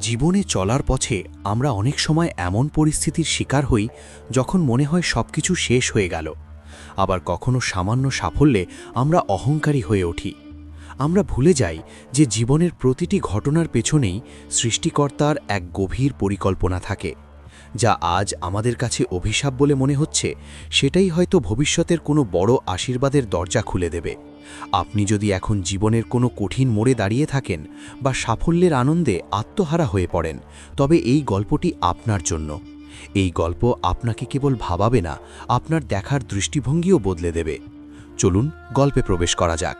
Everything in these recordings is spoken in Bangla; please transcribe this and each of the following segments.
জীবনে চলার পথে আমরা অনেক সময় এমন পরিস্থিতির শিকার হই যখন মনে হয় সবকিছু শেষ হয়ে গেল। আবার কখনো সামান্য সাফল্যে আমরা অহংকারী হয়ে উঠি। আমরা ভুলে যাই যে জীবনের প্রতিটি ঘটনার পেছনেই সৃষ্টিকর্তার এক গভীর পরিকল্পনা থাকে। যা আজ আমাদের কাছে অভিশাপ বলে মনে হচ্ছে, সেটাই হয়তো ভবিষ্যতের কোনো বড় আশীর্বাদের দরজা খুলে দেবে। আপনি যদি এখন জীবনের কোনো কঠিন মোড়ে দাঁড়িয়ে থাকেন বা সাফল্যের আনন্দে আত্মহারা হয়ে পড়েন, তবে এই গল্পটি আপনার জন্য। এই গল্প আপনাকে কেবল ভাবাবে না, আপনার দেখার দৃষ্টিভঙ্গিও বদলে দেবে। চলুন গল্পে প্রবেশ করা যাক।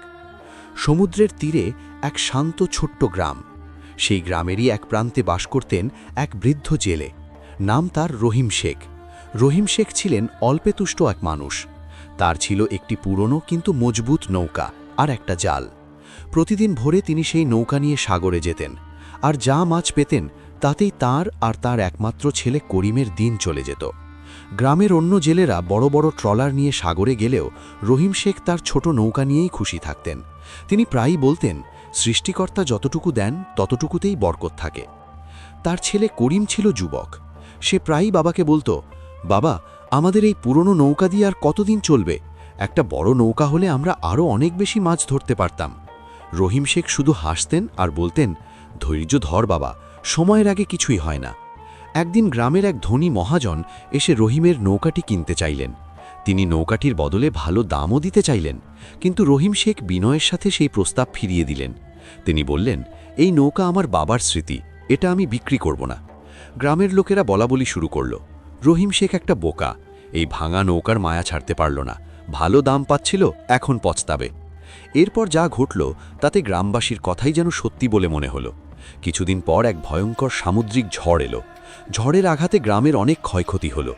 সমুদ্রের তীরে এক শান্ত ছোট্ট গ্রাম। সেই গ্রামেরই এক প্রান্তে বাস করতেন এক বৃদ্ধ জেলে। নাম তার রহিম শেখ। রহিম শেখ ছিলেন অল্পেতুষ্ট এক মানুষ। তার ছিল একটি পুরনো কিন্তু মজবুত নৌকা আর একটা জাল। প্রতিদিন ভোরে তিনি সেই নৌকা নিয়ে সাগরে যেতেন, আর যা মাছ পেতেন তাতেই তার আর তার একমাত্র ছেলে করিমের দিন চলে যেত। গ্রামের অন্য জেলেরা বড় বড় ট্রলার নিয়ে সাগরে গেলেও রহিম শেখ তার ছোট নৌকা নিয়েই খুশি থাকতেন। তিনি প্রায়ই বলতেন, সৃষ্টিকর্তা যতটুকু দেন, ততটুকুতেই বরকত থাকে। তার ছেলে করিম ছিল যুবক। সে প্রায়ই বাবাকে বলতো, বাবা আমাদের এই পুরনো নৌকা দিয়ে আর কতদিন চলবে? একটা বড় নৌকা হলে আমরা আরও অনেক বেশি মাছ ধরতে পারতাম। রহিম শেখ শুধু হাসতেন আর বলতেন, ধৈর্য ধর বাবা, সময়ের আগে কিছুই হয় না। একদিন গ্রামের এক ধনী মহাজন এসে রহিমের নৌকাটি কিনতে চাইলেন। তিনি নৌকাটির বদলে ভালো দামও দিতে চাইলেন, কিন্তু রহিম শেখ বিনয়ের সাথে সেই প্রস্তাব ফিরিয়ে দিলেন। তিনি বললেন, এই নৌকা আমার বাবার স্মৃতি, এটা আমি বিক্রি করব না। গ্রামের লোকেরা বলাবলি শুরু করল। রহিম শেখ একটা বোকা। এই ভাঙা নৌকার মায়া ছাড়তে পারল না। ভালো দাম পাচ্ছিল, এখন পচতাবে। এরপর যা ঘটল, তাতে গ্রামবাসীর কথাই যেন সত্যি বলে মনে হলো। কিছুদিন পর এক ভয়ঙ্কর সামুদ্রিক ঝড় এলো। ঝড়ের আঘাতে গ্রামের অনেক ক্ষয়ক্ষতি হলো।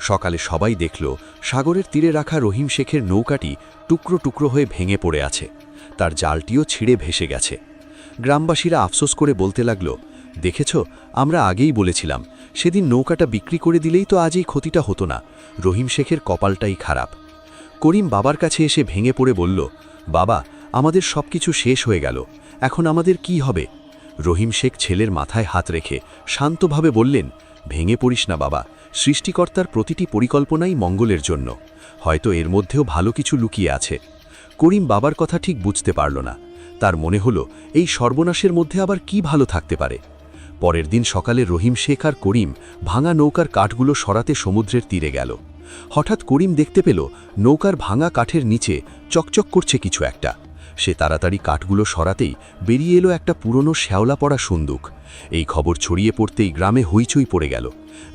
সকালে সবাই দেখল, সাগরের তীরে রাখা রহিম শেখের নৌকাটি টুকরো টুকরো হয়ে ভেঙে পড়ে আছে। তার জালটিও ছিঁড়ে ভেসে গেছে। গ্রামবাসীরা আফসোস করে বলতে লাগল, দেখেছ, আমরা আগেই বলেছিলাম সেদিন নৌকাটা বিক্রি করে দিলেই তো আজ এই ক্ষতিটা হতো না। রহিম শেখের কপালটাই খারাপ। করিম বাবার কাছে এসে ভেঙে পড়ে বলল, বাবা, আমাদের সব কিছু শেষ হয়ে গেল। এখন আমাদের কি হবে? রহিম শেখ ছেলের মাথায় হাত রেখে শান্তভাবে বললেন, ভেঙে পড়িস না বাবা। সৃষ্টিকর্তার প্রতিটি পরিকল্পনাই মঙ্গলের জন্য। হয়তো এর মধ্যেও ভালো কিছু লুকিয়ে আছে। করিম বাবার কথা ঠিক বুঝতে পারল না। তার মনে হলো, এই সর্বনাশের মধ্যে আবার কি ভালো থাকতে পারে? পরের দিন সকালে রহিম শেখ আর করিম ভাঙা নৌকার কাঠগুলো সরাতে সমুদ্রের তীরে গেল। হঠাৎ করিম দেখতে পেল নৌকার ভাঙা কাঠের নিচে চকচক করছে কিছু একটা। সে তাড়াতাড়ি কাঠগুলো সরাতেই বেরিয়ে এলো একটা পুরনো শ্যাওলা পড়া সুন্দুক। এই খবর ছড়িয়ে পড়তেই গ্রামে হইচই পড়ে গেল।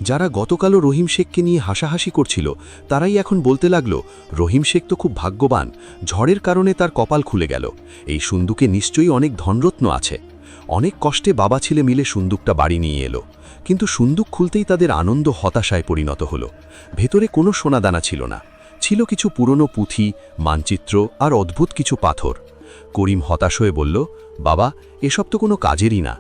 যারা গতকালও রহিম শেখকে নিয়ে হাসাহাসি করছিল, তারাই এখন বলতে লাগল, রহিম শেখ তো খুব ভাগ্যবান, ঝড়ের কারণে তার কপাল খুলে গেল। এই সুন্দুকে নিশ্চয়ই অনেক ধনরত্ন আছে। অনেক কষ্টে বাবা ছেলে মিলে সুন্দুকটা বাড়ি নিয়ে এলো। কিন্তু সুন্দুক খুলতেই তাদের আনন্দ হতাশায় পরিণত হলো। ভেতরে কোনো সোনাদানা ছিল না। ছিল কিছু পুরনো পুঁথি, মানচিত্র আর অদ্ভুত কিছু পাথর। করিম হতাশ হয়ে বলল, বাবা, এসব তো কোনো কাজেরই না।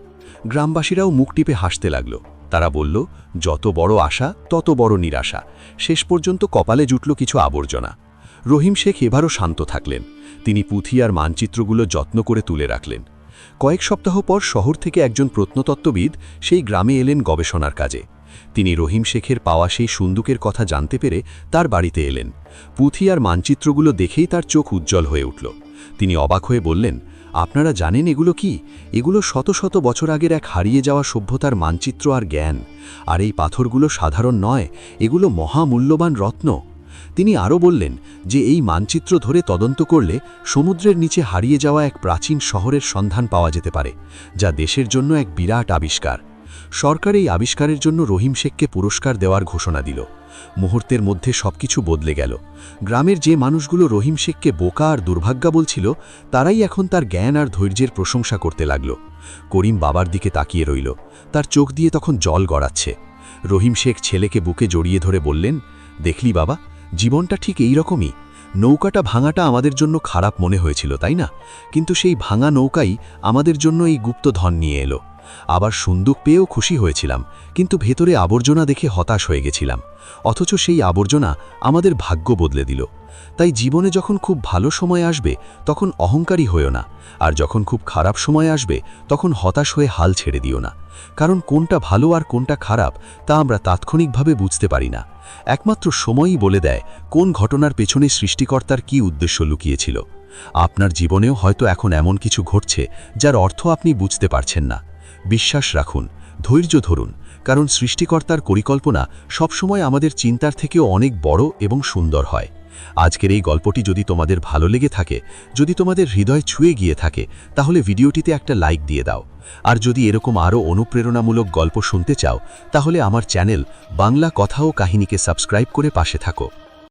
গ্রামবাসীরাও মুখ টিপে হাসতে লাগল। তারা বলল, যত বড় আশা, তত বড় নিরাশা। শেষ পর্যন্ত কপালে জুটল কিছু আবর্জনা। রহিম শেখ এবারও শান্ত থাকলেন। তিনি পুঁথি আর মানচিত্রগুলো যত্ন করে তুলে রাখলেন। কয়েক সপ্তাহ পর শহর থেকে একজন প্রত্নতত্ত্ববিদ সেই গ্রামে এলেন গবেষণার কাজে। তিনি রহিম শেখের পাওয়া সেই সুন্দুকের কথা জানতে পেরে তার বাড়িতে এলেন। পুঁথি আর মানচিত্রগুলো দেখেই তার চোখ উজ্জ্বল হয়ে উঠল। তিনি অবাক হয়ে বললেন, আপনারা জানেন এগুলো কি? এগুলো শত শত বছর আগের এক হারিয়ে যাওয়া সভ্যতার মানচিত্র আর জ্ঞান। আর এই পাথরগুলো সাধারণ নয়, এগুলো মহামূল্যবান রত্ন। তিনি আরও বললেন যে এই মানচিত্র ধরে তদন্ত করলে সমুদ্রের নিচে হারিয়ে যাওয়া এক প্রাচীন শহরের সন্ধান পাওয়া যেতে পারে, যা দেশের জন্য এক বিরাট আবিষ্কার। সরকার এই আবিষ্কারের জন্য রহিম শেখকে পুরস্কার দেওয়ার ঘোষণা দিল। মুহূর্তের মধ্যে সবকিছু বদলে গেল। গ্রামের যে মানুষগুলো রহিম শেখকে বোকা আর দুর্ভাগ্যা বলছিল, তারাই এখন তার জ্ঞান আর ধৈর্যের প্রশংসা করতে লাগল। করিম বাবার দিকে তাকিয়ে রইল। তার চোখ দিয়ে তখন জল গড়াচ্ছে। রহিম শেখ ছেলেকে বুকে জড়িয়ে ধরে বললেন, দেখলি বাবা জীবনটা ঠিক এই রকমই। নৌকাটা ভাঙাটা আমাদের জন্য খারাপ মনে হয়েছিল, তাই না? কিন্তু সেই ভাঙা নৌকাই আমাদের জন্য এই গুপ্ত ধন নিয়ে এলো। আবার সুন্দুক পেয়েও খুশি হয়েছিলাম, কিন্তু ভেতরে আবর্জনা দেখে হতাশ হয়ে গেছিলাম। অথচ সেই আবর্জনা আমাদের ভাগ্য বদলে দিল। তাই জীবনে যখন খুব ভালো সময় আসবে, তখন অহংকারী হয়েও না। আর যখন খুব খারাপ সময় আসবে, তখন হতাশ হয়ে হাল ছেড়ে দিও না। কারণ কোনটা ভালো আর কোনটা খারাপ, তা আমরা তাৎক্ষণিকভাবে বুঝতে পারি না। একমাত্র সময়ই বলে দেয় কোন ঘটনার পেছনে সৃষ্টিকর্তার কী উদ্দেশ্য লুকিয়েছিল। আপনার জীবনেও হয়তো এখন এমন কিছু ঘটছে, যার অর্থ আপনি বুঝতে পারছেন না। বিশ্বাস রাখুন, ধৈর্য ধরুন, কারণ সৃষ্টিকর্তার পরিকল্পনা সবসময় আমাদের চিন্তার থেকেও অনেক বড় এবং সুন্দর হয়। আজকের এই গল্পটি যদি তোমাদের ভালো লেগে থাকে, যদি তোমাদের হৃদয় ছুঁয়ে গিয়ে থাকে, তাহলে ভিডিওটিতে একটা লাইক দিয়ে দাও। আর যদি এরকম আরও অনুপ্রেরণামূলক গল্প শুনতে চাও, তাহলে আমার চ্যানেল বাংলা কথা ও কাহিনীকে সাবস্ক্রাইব করে পাশে থাকো।